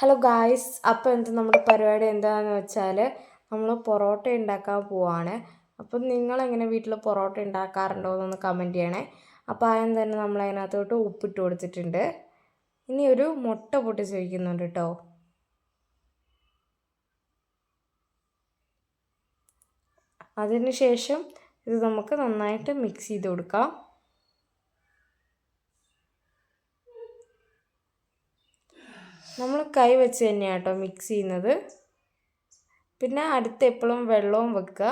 Hello guys അപ്പോൾ എന്ത് നമ്മുടെ പരിപാടി എന്താണെന്ന് വെച്ചാൽ നമ്മൾ പൊറോട്ട ഉണ്ടാക്കാൻ പോവാണ്. അപ്പം നിങ്ങളെങ്ങനെ വീട്ടിൽ പൊറോട്ട ഉണ്ടാക്കാറുണ്ടോ എന്നൊന്ന് കമന്റ് ചെയ്യണേ. അപ്പോൾ ആദ്യം തന്നെ നമ്മൾ അതിനകത്തോട്ട് ഉപ്പിട്ട് കൊടുത്തിട്ടുണ്ട്. ഇനി ഒരു മുട്ട പൊട്ടി വയ്ക്കുന്നുണ്ട് കേട്ടോ അതിനുശേഷം ഇത് നമുക്ക് നന്നായിട്ട് മിക്സ് ചെയ്ത് കൊടുക്കാം. നമ്മൾ കൈ വെച്ച് തന്നെയാണ് കേട്ടോ മിക്സ് ചെയ്യുന്നത്. പിന്നെ അടുത്ത് എപ്പോഴും വെള്ളവും വെക്കുക.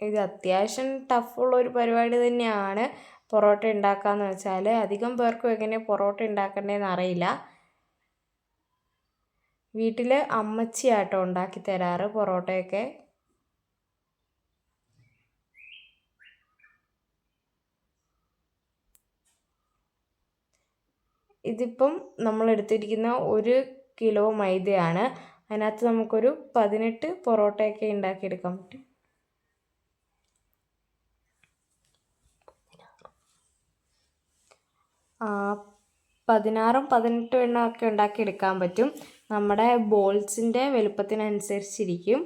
ഇത് അത്യാവശ്യം ടഫുള്ള ഒരു പരിപാടി തന്നെയാണ്. പൊറോട്ട ഉണ്ടാക്കാന്ന് വെച്ചാൽ അധികം പേർക്കും എങ്ങനെ പൊറോട്ട ഉണ്ടാക്കണ്ടേന്ന് അറിയില്ല. വീട്ടിൽ അമ്മച്ചിയാട്ടോ ഉണ്ടാക്കി തരാറ് പൊറോട്ടയൊക്കെ. ഇതിപ്പം നമ്മൾ എടുത്തിരിക്കുന്ന ഒരു കിലോ മൈദയാണ്. അതിനകത്ത് നമുക്കൊരു പതിനെട്ട് പൊറോട്ടയൊക്കെ ഉണ്ടാക്കിയെടുക്കാൻ പറ്റും. പതിനാറും പതിനെട്ടും എണ്ണമൊക്കെ ഉണ്ടാക്കിയെടുക്കാൻ പറ്റും. നമ്മുടെ ബോൾസിന്റെ വലുപ്പത്തിനനുസരിച്ചിരിക്കും.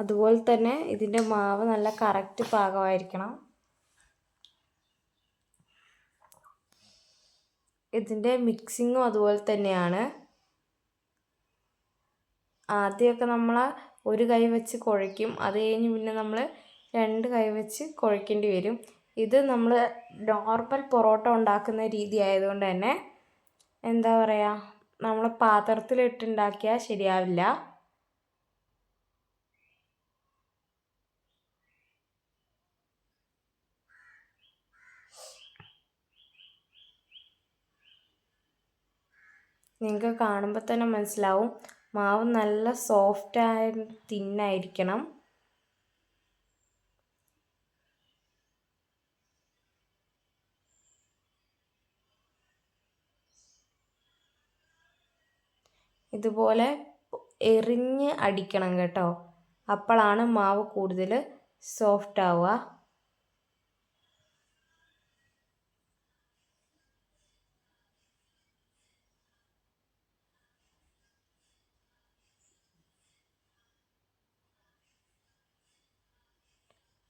അതുപോലെ തന്നെ ഇതിന്റെ മാവ് നല്ല കറക്റ്റ് പാകമായിരിക്കണം. ഇതിന്റെ മിക്സിങ്ങും അതുപോലെ തന്നെയാണ്. ആദ്യമൊക്കെ നമ്മൾ ഒരു കൈ വെച്ച് കുഴയ്ക്കും. അത് കഴിഞ്ഞ് പിന്നെ നമ്മൾ രണ്ട് കൈ വെച്ച് കുഴയ്ക്കേണ്ടി വരും. ഇത് നമ്മൾ നോർമൽ പൊറോട്ട ഉണ്ടാക്കുന്ന രീതി ആയതുകൊണ്ട് തന്നെ എന്താ പറയുക നമ്മൾ പാത്രത്തിലിട്ടുണ്ടാക്കിയാൽ ശരിയാവില്ല. നിങ്ങൾക്ക് കാണുമ്പോൾ തന്നെ മനസ്സിലാവും. മാവ് നല്ല സോഫ്റ്റ് ആയ തിന്നായിരിക്കണം. ഇതുപോലെ എറിഞ്ഞ് അടിക്കണം കേട്ടോ. അപ്പോഴാണ് മാവ് കൂടുതൽ സോഫ്റ്റ് ആവുക.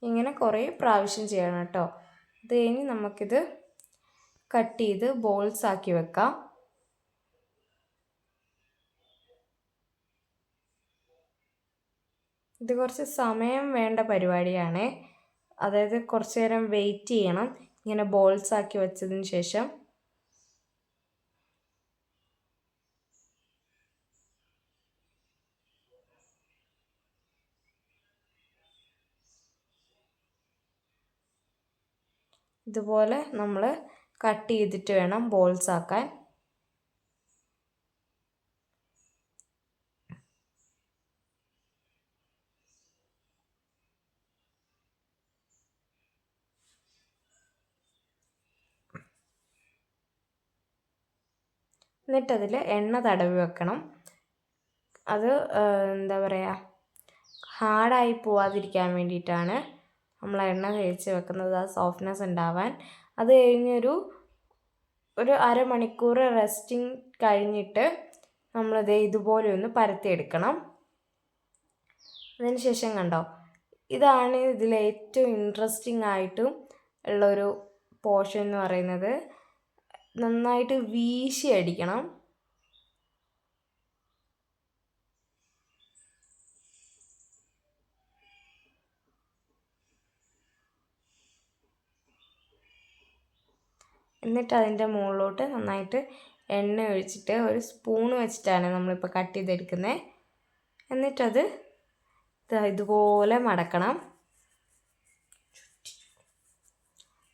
ഇങ്ങനെ കുറേ പ്രാവശ്യം ചെയ്യണം കേട്ടോ. അത് കഴിഞ്ഞ് നമുക്കിത് കട്ട് ചെയ്ത് ബോൾസ് ആക്കി വെക്കാം. ഇത് കുറച്ച് സമയം വേണ്ട പരിപാടിയാണ്. അതായത് കുറച്ച് നേരം വെയിറ്റ് ചെയ്യണം. ഇങ്ങനെ ബോൾസ് ആക്കി വെച്ചതിന് ശേഷം ഇതുപോലെ നമ്മൾ കട്ട് ചെയ്തിട്ട് വേണം ബോൾസ് ആക്കാൻ. എന്നിട്ടതിൽ എണ്ണ തടവി വെക്കണം. അത് എന്താ പറയുക ഹാർഡായി പോവാതിരിക്കാൻ വേണ്ടിയിട്ടാണ് നമ്മൾ എണ്ണ തേച്ച് വെക്കുന്നത് ആ സോഫ്റ്റ്നെസ് ഉണ്ടാവാൻ. അത് കഴിഞ്ഞൊരു ഒരു അരമണിക്കൂർ റെസ്റ്റിംഗ് കഴിഞ്ഞിട്ട് നമ്മളത് ഇതുപോലെ ഒന്ന് പരത്തിയെടുക്കണം. അതിന് ശേഷം കണ്ടോ ഇതാണ് ഇതിൽ ഏറ്റവും ഇൻട്രസ്റ്റിംഗ് ആയിട്ടും ഉള്ളൊരു പോർഷൻ എന്ന് പറയുന്നത്. നന്നായിട്ട് വീശി അടിക്കണം. എന്നിട്ട് അതിന്റെ മുകളിലോട്ട് നന്നായിട്ട് എണ്ണ ഒഴിച്ചിട്ട് ഒരു സ്പൂൺ വെച്ചിട്ടാണ് നമ്മളിപ്പോൾ കട്ട് ചെയ്തെടുക്കുന്നത്. എന്നിട്ടത് ഇതുപോലെ മടക്കണം.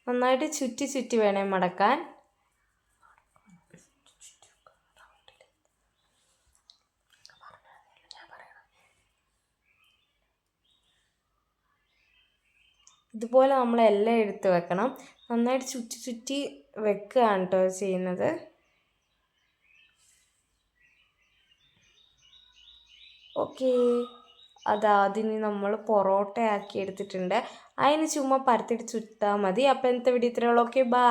നന്നായിട്ട് ചുറ്റി ചുറ്റി വേണേ മടക്കാൻ. ഇതുപോലെ നമ്മൾ എല്ലാം എടുത്ത് വെക്കണം. നന്നായിട്ട് ചുറ്റി ചുറ്റി വെക്കുകയാണ് കേട്ടോ ചെയ്യുന്നത്. ഓക്കേ. അതാ അതിന് നമ്മൾ പൊറോട്ടയാക്കി എടുത്തിട്ടുണ്ട്. അതിന് ചുമ്മാ പരത്തിയിട്ട് ചുറ്റാൽ മതി. അപ്പോൾ ഇന്നത്തെ വീഡിയോ ഇത്രയുള്ളൂ ഓക്കെ ബൈ.